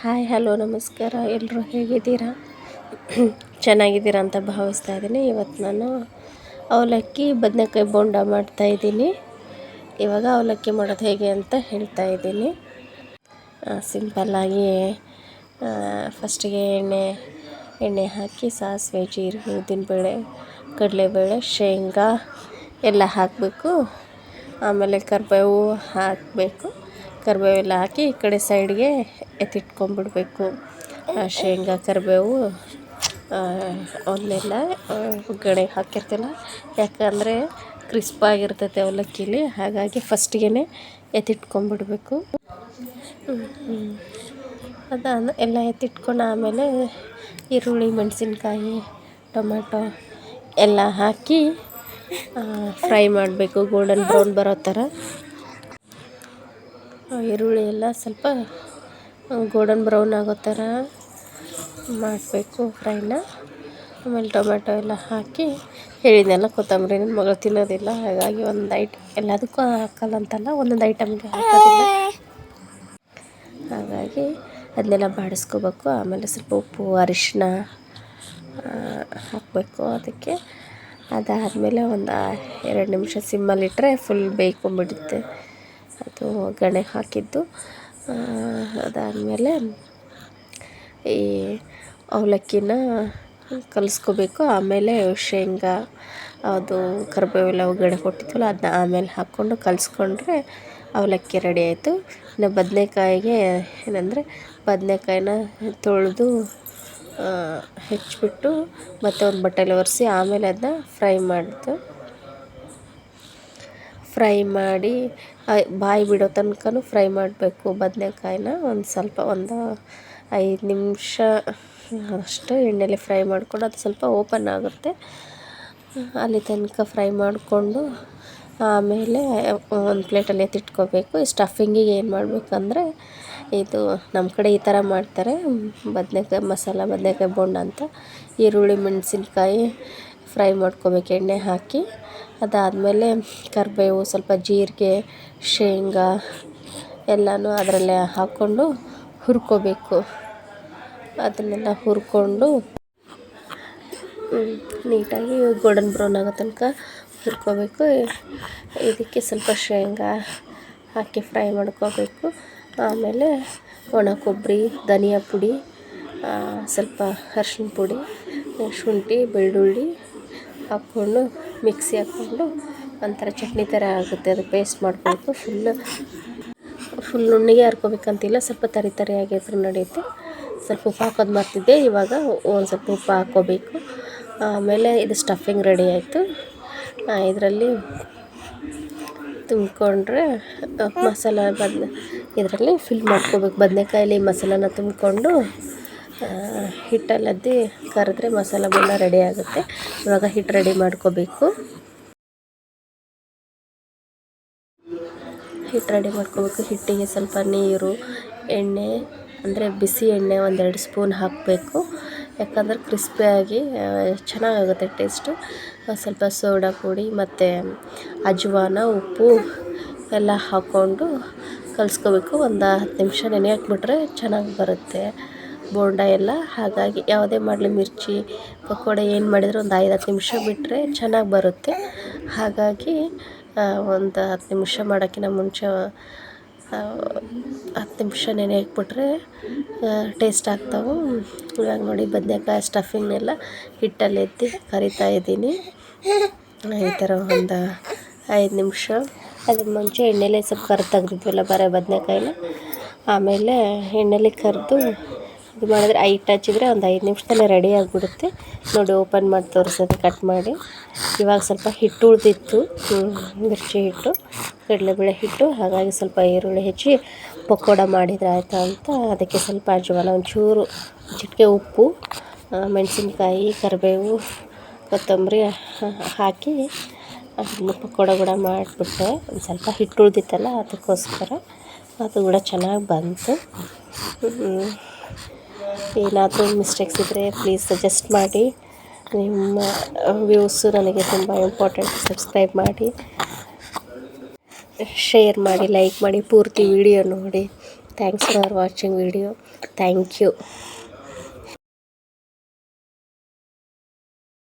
Hi, hello, ನಮಸ್ಕಾರ. ಎಲ್ಲರೂ ಹೇಗಿದ್ದೀರಾ? ಚೆನ್ನಾಗಿದ್ದೀರಾ ಅಂತ ಭಾವಿಸ್ತಾ ಇದ್ದೀನಿ. ಇವತ್ತು ನಾನು ಅವಲಕ್ಕಿ ಬದನೆಕಾಯಿ ಬೋಂಡ ಮಾಡ್ತಾಯಿದ್ದೀನಿ ಇವಾಗ ಅವಲಕ್ಕಿ ಮಾಡೋದು ಹೇಗೆ ಅಂತ ಹೇಳ್ತಾ ಇದ್ದೀನಿ. ಸಿಂಪಲ್ಲಾಗಿ ಫಸ್ಟಿಗೆ ಎಣ್ಣೆ ಎಣ್ಣೆ ಹಾಕಿ, ಸಾಸಿವೆ, ಜೀರಿಗೆ, ಉದ್ದಿನಬೇಳೆ, ಕಡಲೆಬೇಳೆ, ಶೇಂಗಾ ಎಲ್ಲ ಹಾಕಬೇಕು. ಆಮೇಲೆ ಕರಿಬೇವು ಹಾಕಬೇಕು. ಕರಿಬೇವೆಲ್ಲ ಹಾಕಿ ಈ ಕಡೆ ಸೈಡ್ಗೆ ಎತ್ತಿಟ್ಕೊಂಡ್ಬಿಡ್ಬೇಕು ಶೇಂಗಾ, ಕರಿಬೇವು ಅವನ್ನೆಲ್ಲ ಒಗ್ಗರಣೆ ಹಾಕಿರ್ತೀವಲ್ಲ ಯಾಕಂದರೆ ಕ್ರಿಸ್ಪಾಗಿರ್ತೈತೆ ಅವಲಕ್ಕಿಲಿ, ಹಾಗಾಗಿ ಫಸ್ಟ್ಗೆ ಎತ್ತಿಟ್ಕೊಂಡ್ಬಿಡ್ಬೇಕು ಅದಾದ ಎಲ್ಲ ಎತ್ತಿಟ್ಕೊಂಡು ಆಮೇಲೆ ಈರುಳ್ಳಿ, ಮೆಣಸಿನ್ಕಾಯಿ ಟೊಮೆಟೊ ಎಲ್ಲ ಹಾಕಿ ಫ್ರೈ ಮಾಡಬೇಕು. ಗೋಲ್ಡನ್ ಬ್ರೌನ್ ಬರೋ ಥರ. ಈರುಳ್ಳಿ ಎಲ್ಲ ಸ್ವಲ್ಪ ಗೋಲ್ಡನ್ ಬ್ರೌನ್ ಆಗೋ ಥರ ಮಾಡಬೇಕು ಫ್ರೈನ ಆಮೇಲೆ ಟೊಮೆಟೊ ಎಲ್ಲ ಹಾಕಿ, ಹೇಳಿದ್ನಲ್ಲ ಕೊತ್ತಂಬರಿ ನನ್ನ ಮಗಳು ತಿನ್ನೋದಿಲ್ಲ, ಹಾಗಾಗಿ ಒಂದು ಐಟ್, ಎಲ್ಲದಕ್ಕೂ ಹಾಕಲ್ಲ ಅಂತಲ್ಲ, ಒಂದೊಂದು ಐಟಮ್ಗೆ ಹಾಕೋದಿಲ್ಲ. ಹಾಗಾಗಿ ಅದನ್ನೆಲ್ಲ ಬಾಡಿಸ್ಕೋಬೇಕು. ಆಮೇಲೆ ಸ್ವಲ್ಪ ಉಪ್ಪು ಅರಿಶಿನ ಹಾಕಬೇಕು ಅದಕ್ಕೆ. ಅದಾದಮೇಲೆ ಒಂದು ಎರಡು ನಿಮಿಷ ಸಿಮ್ಮಲ್ಲಿಟ್ಟರೆ ಫುಲ್ ಬೇಯ್ಕೊಂಬಿಡುತ್ತೆ ಅದು ಒಗ್ಗರಣೆ ಹಾಕಿದ್ದು. ಅದಾದಮೇಲೆ ಈ ಅವಲಕ್ಕಿನ ಕಲಿಸ್ಕೋಬೇಕು. ಆಮೇಲೆ ಶೇಂಗಾ, ಅದು ಕರಿಬೇವೆಲ್ಲ ಒಗ್ಗರಣೆ ಕೊಟ್ಟಿದ್ವಲ್ಲ ಅದನ್ನ ಆಮೇಲೆ ಹಾಕ್ಕೊಂಡು ಕಲಿಸ್ಕೊಂಡ್ರೆ ಅವಲಕ್ಕಿ ರೆಡಿ ಆಯಿತು. ಇನ್ನು ಬದನೇಕಾಯಿಗೆ ಏನಂದರೆ ಬದನೇಕಾಯಿನ ತೊಳೆದು ಹೆಚ್ಚಿಬಿಟ್ಟು ಮತ್ತೆ ಒಂದು ಬಟ್ಟೆಲಿ ಒರೆಸಿ ಆಮೇಲೆ ಅದನ್ನ ಫ್ರೈ ಮಾಡಿದ್ದು ಫ್ರೈ ಮಾಡಿ ಬಾಯಿ ಬಿಡೋ ತನಕನೂ ಫ್ರೈ ಮಾಡಬೇಕು ಬದನೇಕಾಯಿನ ಒಂದು ಸ್ವಲ್ಪ ಒಂದು ಐದು ನಿಮಿಷ ಅಷ್ಟು ಎಣ್ಣೆಲಿ ಫ್ರೈ ಮಾಡಿಕೊಂಡು ಅದು ಸ್ವಲ್ಪ ಓಪನ್ ಆಗುತ್ತೆ. ಅಲ್ಲಿ ತನಕ ಫ್ರೈ ಮಾಡಿಕೊಂಡು ಆಮೇಲೆ ಒಂದು ಪ್ಲೇಟಲ್ಲಿ ಎತ್ತಿಟ್ಕೋಬೇಕು. ಸ್ಟಫಿಂಗಿಗೆ ಏನು ಮಾಡಬೇಕಂದ್ರೆ ಇದು ನಮ್ಮ ಕಡೆ ಈ ಥರ ಮಾಡ್ತಾರೆ. ಬದನೇಕಾಯಿ ಮಸಾಲ, ಬದನೇಕಾಯಿ ಬೋಂಡ ಅಂತ, ಈರುಳ್ಳಿ, ಮೆಣಸಿನ್ಕಾಯಿ ಫ್ರೈ ಮಾಡ್ಕೊಬೇಕು, ಎಣ್ಣೆ ಹಾಕಿ. ಅದಾದಮೇಲೆ ಕರಿಬೇವು, ಸ್ವಲ್ಪ ಜೀರಿಗೆ, ಶೇಂಗಾ ಎಲ್ಲನೂ ಅದರಲ್ಲೇ ಹಾಕ್ಕೊಂಡು ಹುರ್ಕೋಬೇಕು. ಅದನ್ನೆಲ್ಲ ಹುರ್ಕೊಂಡು ನೀಟಾಗಿ ಗೋಲ್ಡನ್ ಬ್ರೌನ್ ಆಗೋ ತನಕ ಹುರ್ಕೋಬೇಕು. ಇದಕ್ಕೆ ಸ್ವಲ್ಪ ಶೇಂಗಾ ಹಾಕಿ ಫ್ರೈ ಮಾಡ್ಕೋಬೇಕು. ಆಮೇಲೆ ಒಣ ಕೊಬ್ಬರಿ, ಧನಿಯಾ ಪುಡಿ ಸ್ವಲ್ಪ ಅರ್ಶಿಣ ಪುಡಿ, ಶುಂಠಿ, ಬೆಳ್ಳುಳ್ಳಿ ಹಾಕ್ಕೊಂಡು, ಮಿಕ್ಸಿ ಹಾಕ್ಕೊಂಡು ಒಂಥರ ಚಟ್ನಿ ಥರ ಆಗುತ್ತೆ. ಅದು ಪೇಸ್ಟ್ ಮಾಡ್ಕೊಬೇಕು ಫುಲ್ಲು ಫುಲ್ ನುಣ್ಣಗೆ ಹರ್ಕೋಬೇಕಂತಿಲ್ಲ. ಸ್ವಲ್ಪ ತರಿ ತರಿ ತರಿಯಾಗಿದ್ರೂ ನಡೆಯುತ್ತೆ. ಸ್ವಲ್ಪ ಉಪ್ಪು ಹಾಕೋದು ಮರ್ತಿದ್ದೆ. ಇವಾಗ ಒಂದು ಸ್ವಲ್ಪ ಉಪ್ಪು ಹಾಕ್ಕೋಬೇಕು. ಆಮೇಲೆ ಇದು ಸ್ಟಫಿಂಗ್ ರೆಡಿ ಆಯಿತು. ಇದರಲ್ಲಿ ತುಂಬಿಕೊಂಡ್ರೆ ಮಸಾಲ ಬದ್ ಇದರಲ್ಲಿ ಫಿಲ್ ಮಾಡ್ಕೋಬೇಕು. ಬದನೆಕಾಯಲ್ಲಿ ಮಸಾಲಾನ ತುಂಬಿಕೊಂಡು ಹಿಟ್ಟಲ್ಲಿ ಅದ್ದಿ ಕರೆದ್ರೆ ಮಸಾಲ ಬೆಲ್ಲ ರೆಡಿ ಆಗುತ್ತೆ. ಇವಾಗ ಹಿಟ್ಟು ರೆಡಿ ಮಾಡ್ಕೋಬೇಕು. ಹಿಟ್ಟು ರೆಡಿ ಮಾಡ್ಕೋಬೇಕು. ಹಿಟ್ಟಿಗೆ ಸ್ವಲ್ಪ ನೀರು, ಎಣ್ಣೆ, ಅಂದರೆ ಬಿಸಿ ಎಣ್ಣೆ ಒಂದೆರಡು ಸ್ಪೂನ್ ಹಾಕಬೇಕು. ಯಾಕಂದರೆ ಕ್ರಿಸ್ಪಿಯಾಗಿ ಚೆನ್ನಾಗಾಗುತ್ತೆ ಟೇಸ್ಟು ಸ್ವಲ್ಪ ಸೋಡಾ ಪುಡಿ ಮತ್ತು ಅಜ್ವಾನ, ಉಪ್ಪು ಎಲ್ಲ ಹಾಕ್ಕೊಂಡು ಕಲಿಸ್ಕೋಬೇಕು. ಒಂದು ಹತ್ತು ನಿಮಿಷ ನೆನೆ ಹಾಕ್ಬಿಟ್ರೆ ಚೆನ್ನಾಗಿ ಬರುತ್ತೆ. ಬೋಂಡ ಎಲ್ಲ. ಹಾಗಾಗಿ ಯಾವುದೇ ಮಾಡಲಿ ಮಿರ್ಚಿ, ಪಕೋಡ ಏನು ಮಾಡಿದರೂ ಒಂದು ಐದು ಹತ್ತು ನಿಮಿಷ ಬಿಟ್ಟರೆ ಚೆನ್ನಾಗಿ ಬರುತ್ತೆ. ಹಾಗಾಗಿ ಒಂದು ಹತ್ತು ನಿಮಿಷ ಮಾಡೋಕ್ಕಿಂತ ಮುಂಚೆ ಹತ್ತು ನಿಮಿಷ ನೆನೆ ಹಾಕ್ಬಿಟ್ರೆ ಟೇಸ್ಟ್ ಆಗ್ತಾವೆ. ಇವಾಗ ನೋಡಿ ಬದನೇಕಾಯಿ ಸ್ಟಫಿಂಗ್ನೆಲ್ಲ ಹಿಟ್ಟಲ್ಲಿ ಎತ್ತಿ ಕರಿತಾ ಇದ್ದೀನಿ. ಈ ಥರ ಒಂದು ಐದು ನಿಮಿಷ. ಅದಕ್ಕೆ ಮುಂಚೆ ಎಣ್ಣೆಲೆ ಸ್ವಲ್ಪ ಕರ್ದು ತೆಗ್ದಿದ್ವಲ್ಲ, ಬರೀ ಬದನೇಕಾಯಿನ. ಆಮೇಲೆ ಎಣ್ಣೆಲಿ ಕರೆದು ಇದು ಮಾಡಿದ್ರೆ ಐಟ್ ಹಚ್ಚಿದ್ರೆ ಒಂದು ಐದು ನಿಮಿಷದಲ್ಲಿ ರೆಡಿ ಆಗಿಬಿಡುತ್ತೆ. ನೋಡಿ ಓಪನ್ ಮಾಡಿ ತೋರಿಸೋದು ಕಟ್ ಮಾಡಿ. ಇವಾಗ ಸ್ವಲ್ಪ ಹಿಟ್ಟು ಉಳಿದಿತ್ತು. ಮಿರ್ಚಿ ಹಿಟ್ಟು, ಕಡಲೆಬೇಳೆ ಹಿಟ್ಟು, ಹಾಗಾಗಿ ಸ್ವಲ್ಪ ಈರುಳ್ಳಿ ಹೆಚ್ಚಿ ಪಕೋಡ ಮಾಡಿದ್ರೆ ಆಯಿತಾ ಅಂತ. ಅದಕ್ಕೆ ಸ್ವಲ್ಪ ಅಜ್ವಾನ, ಒಂಚೂರು ಚಿಟಿಕೆ ಉಪ್ಪು ಮೆಣಸಿನ್ಕಾಯಿ, ಕರಿಬೇವು, ಕೊತ್ತಂಬರಿ ಹಾಕಿ ಅದನ್ನು ಪಕೋಡ ಕೂಡ ಮಾಡಿಬಿಟ್ಟೆ. ಒಂದು ಸ್ವಲ್ಪ ಹಿಟ್ಟು ಉಳಿದಿತ್ತಲ್ಲ, ಅದಕ್ಕೋಸ್ಕರ ಅದು ಕೂಡ ಚೆನ್ನಾಗಿ ಬಂತು. ಏನಾದರೂ ಮಿಸ್ಟೇಕ್ಸ್ ಇದ್ದರೆ ಪ್ಲೀಸ್ ಸಜೆಸ್ಟ್ ಮಾಡಿ. ನಿಮ್ಮ ವ್ಯೂಸು ನನಗೆ ತುಂಬ ಇಂಪಾರ್ಟೆಂಟ್ ಸಬ್ಸ್ಕ್ರೈಬ್ ಮಾಡಿ. ಶೇರ್ ಮಾಡಿ ಲೈಕ್ ಮಾಡಿ, ಪೂರ್ತಿ ವಿಡಿಯೋ ನೋಡಿ. Thanks for watching video thank you